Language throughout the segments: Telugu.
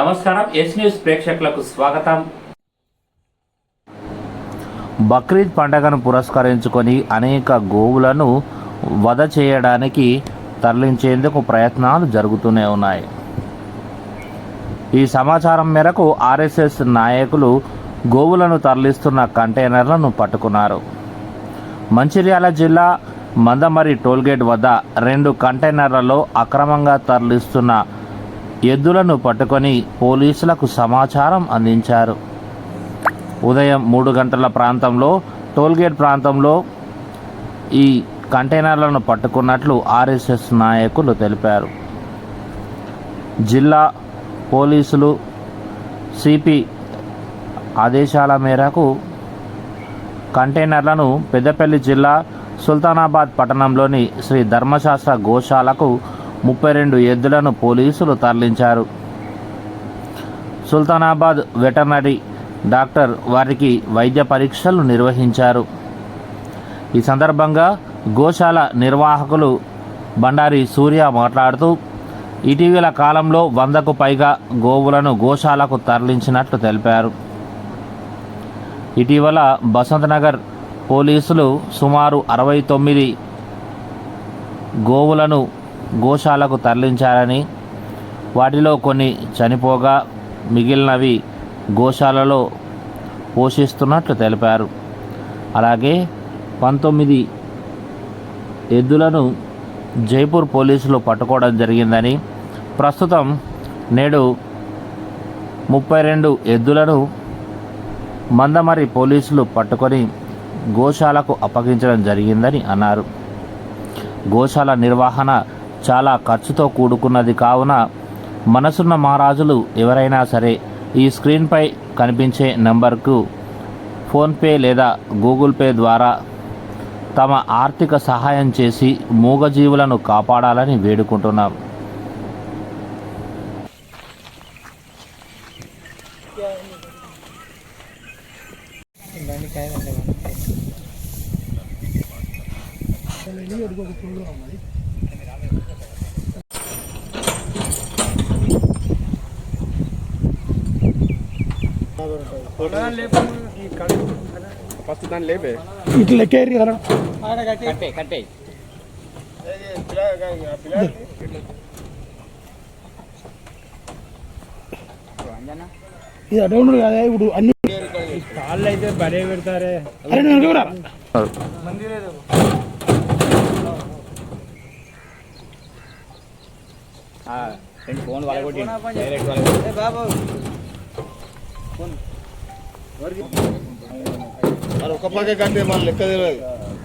నమస్కారం ఎస్ న్యూస్ ప్రేక్షకులకు స్వాగతం. బక్రీద్ పండగను పురస్కరించుకొని అనేక గోవులను వధ చేయడానికి తరలించేందుకు ప్రయత్నాలు జరుగుతూనే ఉన్నాయి. ఈ సమాచారం మేరకు ఆర్ఎస్ఎస్ నాయకులు గోవులను తరలిస్తున్న కంటైనర్లను పట్టుకున్నారు. మంచిర్యాల జిల్లా మందమరి టోల్గేట్ వద్ద రెండు కంటైనర్లలో అక్రమంగా తరలిస్తున్న ఎద్దులను పట్టుకొని పోలీసులకు సమాచారం అందించారు. ఉదయం మూడు గంటల ప్రాంతంలో టోల్గేట్ ప్రాంతంలో ఈ కంటైనర్లను పట్టుకున్నట్లు ఆర్ఎస్ఎస్ నాయకులు తెలిపారు. జిల్లా పోలీసులు సిపి ఆదేశాల మేరకు కంటైనర్లను పెద్దపల్లి జిల్లా సుల్తానాబాద్ పట్టణంలోని శ్రీ ధర్మశాస్త్ర గోశాలకు ముప్పై రెండు ఎద్దులను పోలీసులు తరలించారు. సుల్తానాబాద్ వెటర్నరీ డాక్టర్ వారికి వైద్య పరీక్షలు నిర్వహించారు. ఈ సందర్భంగా గోశాల నిర్వాహకులు బండారి సూర్య మాట్లాడుతూ ఇటీవల కాలంలో వందకు పైగా గోవులను గోశాలకు తరలించినట్లు తెలిపారు. ఇటీవల బసంతనగర్ పోలీసులు సుమారు అరవై తొమ్మిది గోవులను గోశాలకు తరలించారని వాటిలో కొన్ని చనిపోగా మిగిలినవి గోశాలలో పోషిస్తున్నట్లు తెలిపారు. అలాగే పంతొమ్మిది ఎద్దులను జైపూర్ పోలీసులు పట్టుకోవడం జరిగిందని ప్రస్తుతం నేడు ముప్పై రెండు ఎద్దులను మందమరి పోలీసులు పట్టుకొని గోశాలకు అప్పగించడం జరిగిందని అన్నారు. గోశాల నిర్వహణ చాలా ఖర్చుతో కూడుకున్నది కావున మనసున్న మహారాజులు ఎవరైనా సరే ఈ స్క్రీన్పై కనిపించే నంబర్కు ఫోన్పే లేదా గూగుల్ పే ద్వారా తమ ఆర్థిక సహాయం చేసి మూగజీవులను కాపాడాలని వేడుకుంటున్నాం. ఫస్ట్ దాన్ని లేపే. ఇట్లా కేరీ కదా ఇది అటు ఉండదు కదా? ఇప్పుడు అన్ని కాళ్ళు అయితే బడే పెడతారే అరే నేను ఫోన్ వాళ్ళకొట్టి డైరెక్ట్ వాళ్ళ బాబు. ఒక పక్క కంటే మన లెక్క తెలియదు.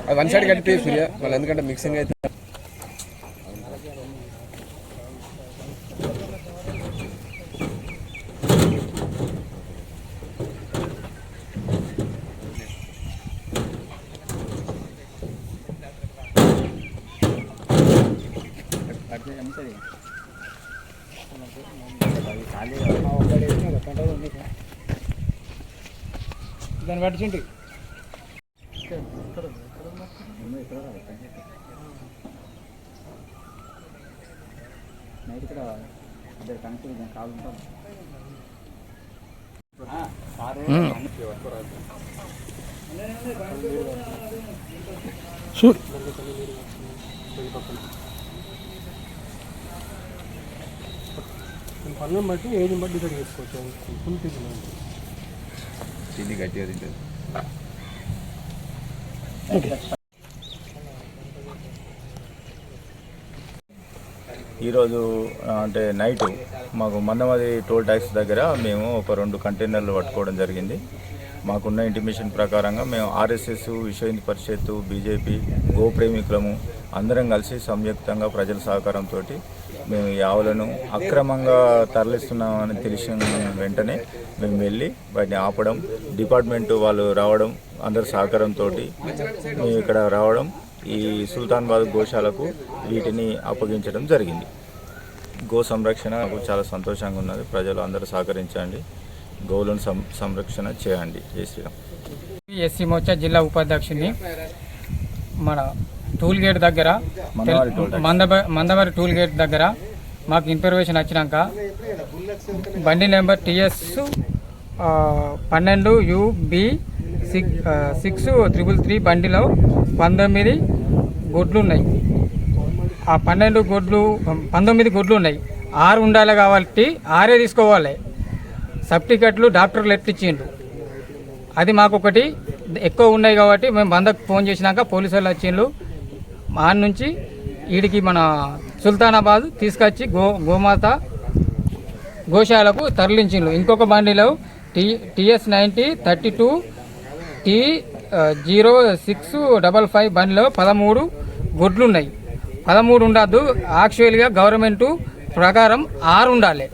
అది వన్ సైడ్ కంటే సూర్య మళ్ళీ ఎందుకంటే మిక్సింగ్ అయితే. ఖాళీ దాన్ని పట్టించి సూర్ పనులను బట్టి ఏజ్ని బట్టి ఇక్కడ చేసుకోవచ్చు? ఫుల్ తీసుకున్నాను తిండి గట్టిగా తింటుంది. ఈరోజు అంటే నైట్ మాకు మందమది టోల్ ట్యాక్స్ దగ్గర మేము ఒక రెండు కంటైనర్లు పట్టుకోవడం జరిగింది. మాకున్న ఇంటిమేషన్ ప్రకారంగా మేము ఆర్ఎస్ఎస్ విశ్వ హిందూ పరిషత్తు బీజేపీ గోప్రేమికులము అందరం కలిసి సంయుక్తంగా ప్రజల సహకారంతో మేము ఈ ఆవులను అక్రమంగా తరలిస్తున్నామని తెలిసిన వెంటనే మేము వెళ్ళి వాటిని ఆపడం డిపార్ట్మెంట్ వాళ్ళు రావడం అందరి సహకారంతో మేము ఇక్కడ రావడం ఈ సుల్తాన్బాద్ గోశాలకు వీటిని అప్పగించడం జరిగింది. గో సంరక్షణ నాకు చాలా సంతోషంగా ఉన్నది. ప్రజలు అందరూ సహకరించండి. గోవులను సం సంరక్షణ చేయండి. జై శ్రీరామ్. ఎస్సీ మోర్చా జిల్లా ఉపాధ్యక్షుని మన టూల్ గేట్ దగ్గర మందవారి టోల్ గేట్. దగ్గర మాకు ఇన్ఫర్మేషన్ వచ్చినాక బండి నెంబర్ టిఎస్ పన్నెండు UB six six triple three బండిలో పంతొమ్మిది గొడ్లు ఉన్నాయి. ఆ పన్నెండు గొడ్లు పంతొమ్మిది గొడ్లు ఉన్నాయి. ఆరు ఉండాలి కాబట్టి ఆరే తీసుకోవాలి. సర్టిఫికెట్లు డాక్టర్లు ఎట్టిచ్చిండు అది మాకు ఒకటి ఎక్కువ ఉన్నాయి కాబట్టి మేము బందకు ఫోన్ చేసినాక పోలీసు వాళ్ళు వచ్చిండ్రు. మా నుంచి వీడికి మన సుల్తానాబాద్ తీసుకొచ్చి గో గోమాత గోశాలకు తరలించిండ్రు. ఇంకొక బండిలో T TS ninety thirty two T zero six double five బండిలో పదమూడు గొడ్లు ఉన్నాయి పదమూడు ఉండద్దు యాక్చువల్గా గవర్నమెంట్ ప్రకారం ఆరు ఉండాలి.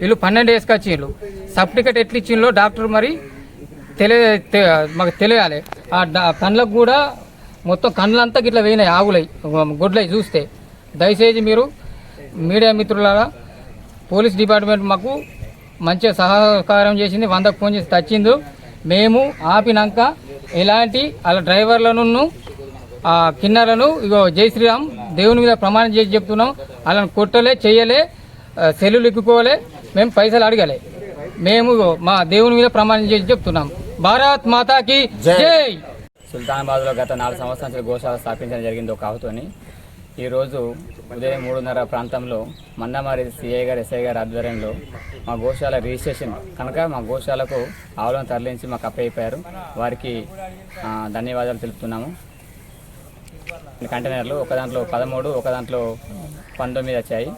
వీళ్ళు పన్నెండు వేసుకొచ్చిండ్రు. సర్టిఫికెట్ ఎట్లు ఇచ్చిండ్రో డాక్టర్ మరి తెలియ మాకు తెలియాలి. ఆ డ- కూడా మొత్తం కళ్ళంతా గిట్ల వేయినాయి ఆవులై గొడ్లై చూస్తే. దయచేసి మీరు మీడియా మిత్రులారా పోలీస్ డిపార్ట్మెంట్ మాకు మంచిగా సహకారం చేసింది వందకు ఫోన్ చేసి తెచ్చింది మేము ఆపినాక ఎలాంటి వాళ్ళ డ్రైవర్లను ఆ కిన్నెలను ఇగో జై శ్రీరామ్ దేవుని మీద ప్రమాణం చేసి చెప్తున్నాం. వాళ్ళని కొట్టలే చెయ్యలే ఆ, సెల్లులు ఎక్కుకోలే మేము పైసలు అడగలే. మేము మా దేవుని మీద ప్రమాణం చేసి చెప్తున్నాం. భారత్ మాతాకి జై. సుల్తానాబాద్లో గత నాలుగు సంవత్సరాల నుంచి గోశాల స్థాపించడం జరిగింది ఒక ఆవుతోని ఈరోజు ఉదయం మూడున్నర ప్రాంతంలో మన్నమారి సిఐ గారు ఎస్ఐ గారి ఆధ్వర్యంలో మా గోశాల రిజిస్ట్రేషన్ కనుక మా గోశాలకు ఆవులను తరలించి మాకు అప్పయిపోయారు. వారికి ధన్యవాదాలు తెలుపుతున్నాము. కంటైనర్లు ఒక దాంట్లో పదమూడు ఒక దాంట్లో పంతొమ్మిది వచ్చాయి.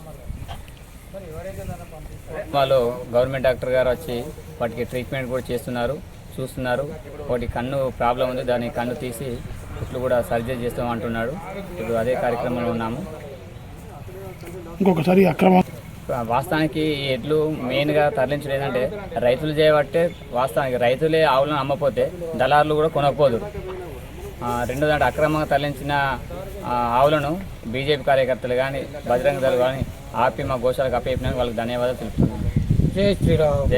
వాళ్ళు గవర్నమెంట్ డాక్టర్ గారు వచ్చి వాటికి ట్రీట్మెంట్ కూడా చేస్తున్నారు. చూస్తున్నారు. ఒకటి కన్ను ప్రాబ్లం ఉంది దాని కన్ను తీసి ఇట్లు కూడా సర్జరీ చేస్తాం అంటున్నాడు. ఇప్పుడు అదే కార్యక్రమంలో ఉన్నాము. ఇంకొకసారి అక్రమం వాస్తవానికి ఈ ఎడ్లు మెయిన్గా తరలించలేదంటే రైతులు చేయబట్టే వాస్తవానికి రైతులే ఆవులను అమ్మపోతే దళారులు కూడా కొనకపోదు. ఆ, రెండో దాంట్లో అక్రమంగా తరలించిన ఆ, ఆవులను బీజేపీ కార్యకర్తలు కానీ బజరంగ దళాలు కానీ ఆపి మా గోశాలకు అప్పయిపోయినా వాళ్ళకి ధన్యవాదాలు తెలుపుతున్నాను. జై శ్రీరామ్.